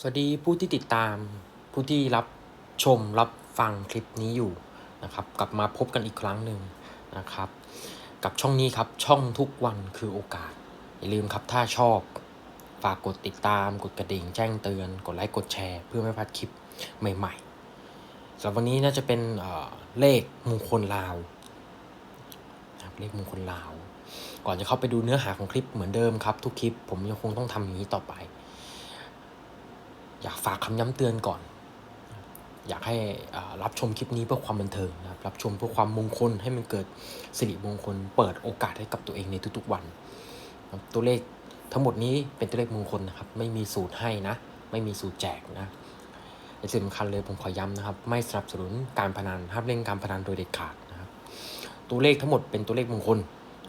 สวัสดีผู้ที่ติดตามผู้ที่รับชมรับฟังคลิปนี้อยู่นะครับ กลับมาพบกันอีกครั้งหนึ่งนะครับ กับช่องนี้ครับช่องทุกวันคือโอกาส อย่าลืมครับถ้าชอบ ฝากกดติดตาม กดกระดิ่งแจ้งเตือน กดไลค์กดแชร์ เพื่อไม่พลาดคลิปใหม่ๆสำหรับวันนี้น่าจะเป็นเเลขมงคลลาวนะครับเลขมงคลลาว ก่อนจะเข้าไปดูเนื้อหาของคลิปเหมือนเดิมครับ ทุกคลิปผมยังคงต้องทำอย่างนี้ต่อไป อยากฝากคำย้ำเตือนก่อน อยากให้รับชมคลิปนี้เพื่อความบันเทิงนะครับรับชมเพื่อความมงคลให้มันเกิดสิริมงคล เปิดโอกาสให้กับตัวเองในทุกๆวัน ตัวเลขทั้งหมดนี้เป็นตัวเลขมงคลนะครับ ไม่มีสูตรให้นะ ไม่มีสูตรแจกนะในสิ่งสำคัญเลยผมขอย้ำนะครับ ไม่สนับสนุนการพนันห้ามเล่นการพนันโดยเด็ดขาดนะครับ ตัวเลขทั้งหมดเป็นตัวเลขมงคล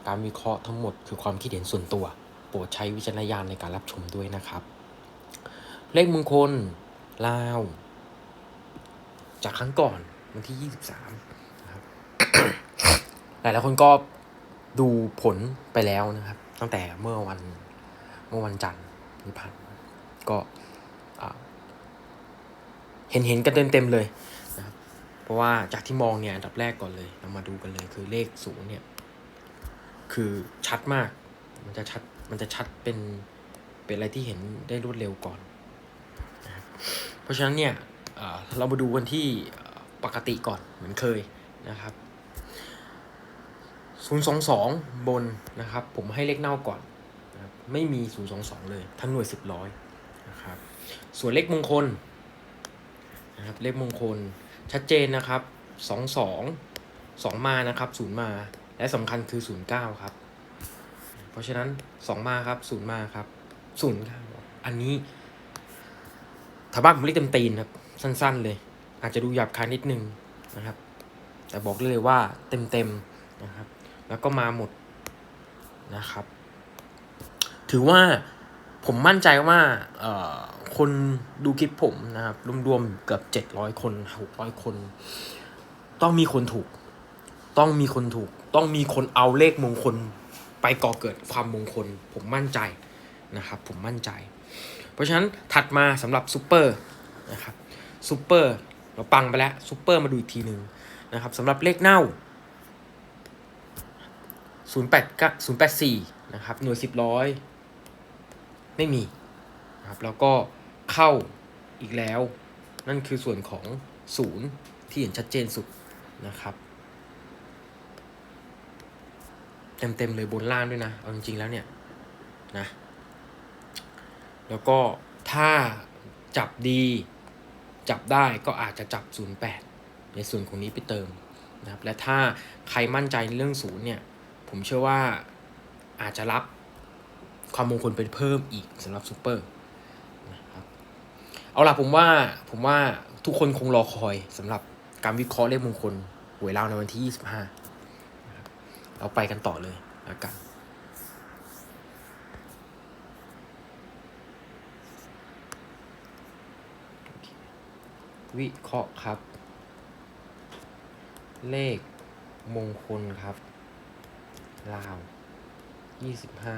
การวิเคราะห์ทั้งหมดคือความคิดเห็นส่วนตัว โปรดใช้วิจารณญาณในการรับชมด้วยนะครับ เลขมงคล ลาว จากครั้งก่อนวันที่23นะครับหลายหลายๆคนก็ดูผลไปแล้วนะครับ ตั้งแต่เมื่อวันเมื่อวันจันทร์ที่ผ่านก็เห็นเห็นกันเต็มเต็มๆเลยนะครับ เพราะว่าจากที่มองเนี่ยอันดับแรกก่อนเลยเรามาดูกันเลยคือเลขสูงเนี่ย คือชัดมาก มันจะชัดมันจะชัดเป็นเป็นอะไรที่เห็นได้รวดเร็วก่อน เพราะฉะนั้นเนี่ยเเรามาดูกันที่ปกติก่อนเหมือนเคยนะครับ 022 บนนะครับ ผมให้เลขเน่าก่อน ไม่มี 022 เลยทั้งหน่วย 10ร้อยนะครับ ส่วนเลขมงคลนะครับเลขมงคลชัดเจนนะครับ 22 2 มานะครับ0มาและสำคัญคือ 09 ครับ เพราะฉะนั้น 2 มาครับ0มาครับ09อันนี้ บ้านผมเรียกเต็มตีนครับ สั้นๆเลย อาจจะดูหยาบคายนิดนึงนะครับ แต่บอกได้เลยว่าเต็มๆนะครับ แล้วก็มาหมดนะครับ ถือว่าผมมั่นใจว่าคนดูคลิปผมนะครับ รวมๆเกือบเจ็ดร้อยคนหกร้อยคน ต้องมีคนถูก ต้องมีคนถูก ต้องมีคนเอาเลขมงคล ไปก่อเกิดความมงคล ผมมั่นใจนะครับ ผมมั่นใจ ราะฉะนั้นถัดมาสำหรับซูเปอร์นะครับซูเปอร์เราปังไปแล้วซูเปอร์มาดูอีกทีหนึ่งนะครับสำหรับเลขเน่า 0 8 0 8 4 นะครับ หน่วย 10ร้อยไม่มีนะครับแล้วก็เข้าอีกแล้ว นั่นคือส่วนของศูนย์ที่เห็นชัดเจนสุดนะครับ เต็มๆเลยบนล่างด้วยนะ เอาจริงๆแล้วเนี่ยนะ แล้วก็ถ้าจับดีจับได้ก็อาจจะจับ 08 ในส่วนของนี้ไปเติมนะครับและถ้าใครมั่นใจในเรื่องศูนย์เนี่ยผมเชื่อว่าอาจจะรับความมงคลไปเพิ่มอีกสำหรับซูเปอร์นะครับเอาล่ะผมว่าผมว่าทุกคนคงรอคอยสำหรับการวิเคราะห์เลขมงคลหวยลาวในวันที่ 25 เราไปกันต่อเลยแล้วกัน วิเคราะห์ครับ เลขมงคลครับ ลาวยี่สิบห้า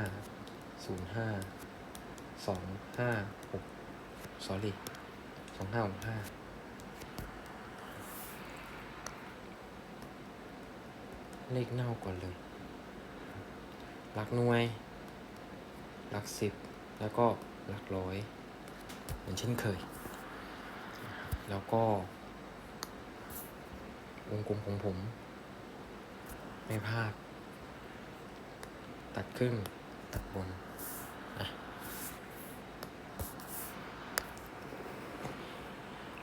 ศูนย์ห้าสองห้าหกสอรี่สองห้าหกห้าเลขเน่าก่อนเลย หลักหน่วย หลักสิบ แล้วก็หลักร้อย เหมือนเช่นเคย แล้วก็ วงกลมของผม ไม่พลาด ตัดครึ่ง ตัดบนอะ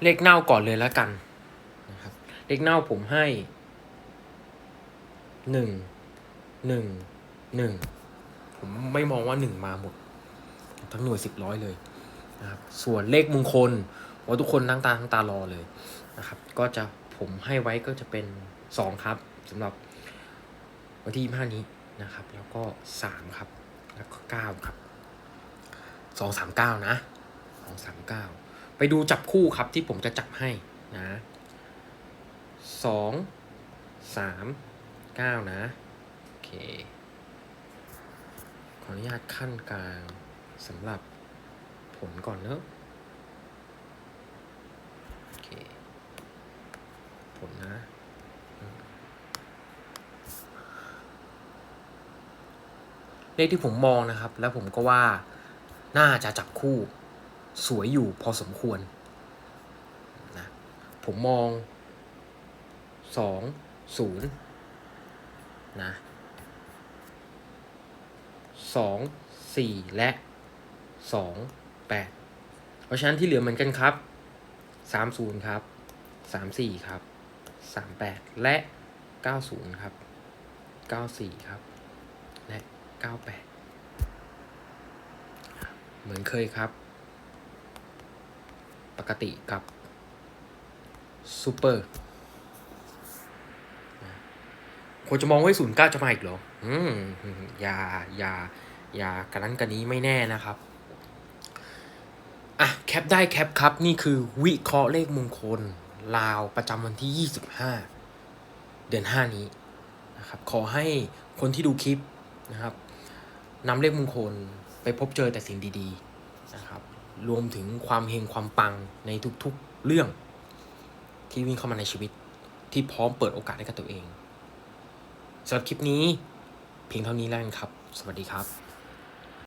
เลขเน่าก่อนเลยแล้วกันนะครับ เลขเน่าผมให้หนึ่งหนึ่งหนึ่งผมไม่มองว่าหนึ่งมาหมด ทั้งหน่วยสิบร้อยเลยนะครับ ส่วนเลขมงคล ว่าทุกคนนั่งตาทั้งตารอเลยนะครับ ก็จะผมให้ไว้ก็จะเป็นสองครับสำหรับวันที่25นี้นะครับ แล้วก็สามครับ แล้วก็เก้าครับสองสามเก้านะสองสามเก้าไปดูจับคู่ครับที่ผมจะจับให้นะสองสามเก้านะโอเคขออนุญาตขั้นกลางสำหรับผลก่อนเนอะ เลขที่ผมมองนะครับ แล้วผมก็ว่าน่าจะจับคู่สวยอยู่พอสมควรนะผมมองสองศูนย์นะสองสี่และสองแปดเพราะฉะนั้นที่เหลือเหมือนกันครับสามศูนย์ครับสามสี่ครับสามแปดและเก้าศูนย์ครับเก้าสี่ครับและ 98 เหมือนเคยครับ ปกติกับซูเปอร์คนจะมองว่าศูนย์เก้าจะมาอีกเหรอ อืมอย่าอย่าอย่ากันนั้นกันนี้ไม่แน่นะครับ อะ แคปได้แคปครับ นี่คือวิเคราะห์เลขมงคล ลาวประจำวันที่ 25 เดือน 5 นี้นะครับ ขอให้คนที่ดูคลิปนะครับ นำเลขมงคลไปพบเจอแต่สิ่งดีๆนะครับ รวมถึงความเฮงความปังในทุกๆเรื่องที่วิ่งเข้ามาในชีวิตที่พร้อมเปิดโอกาสให้กับตัวเองสำหรับคลิปนี้เพียงเท่านี้แล้วกันครับ สวัสดีครับ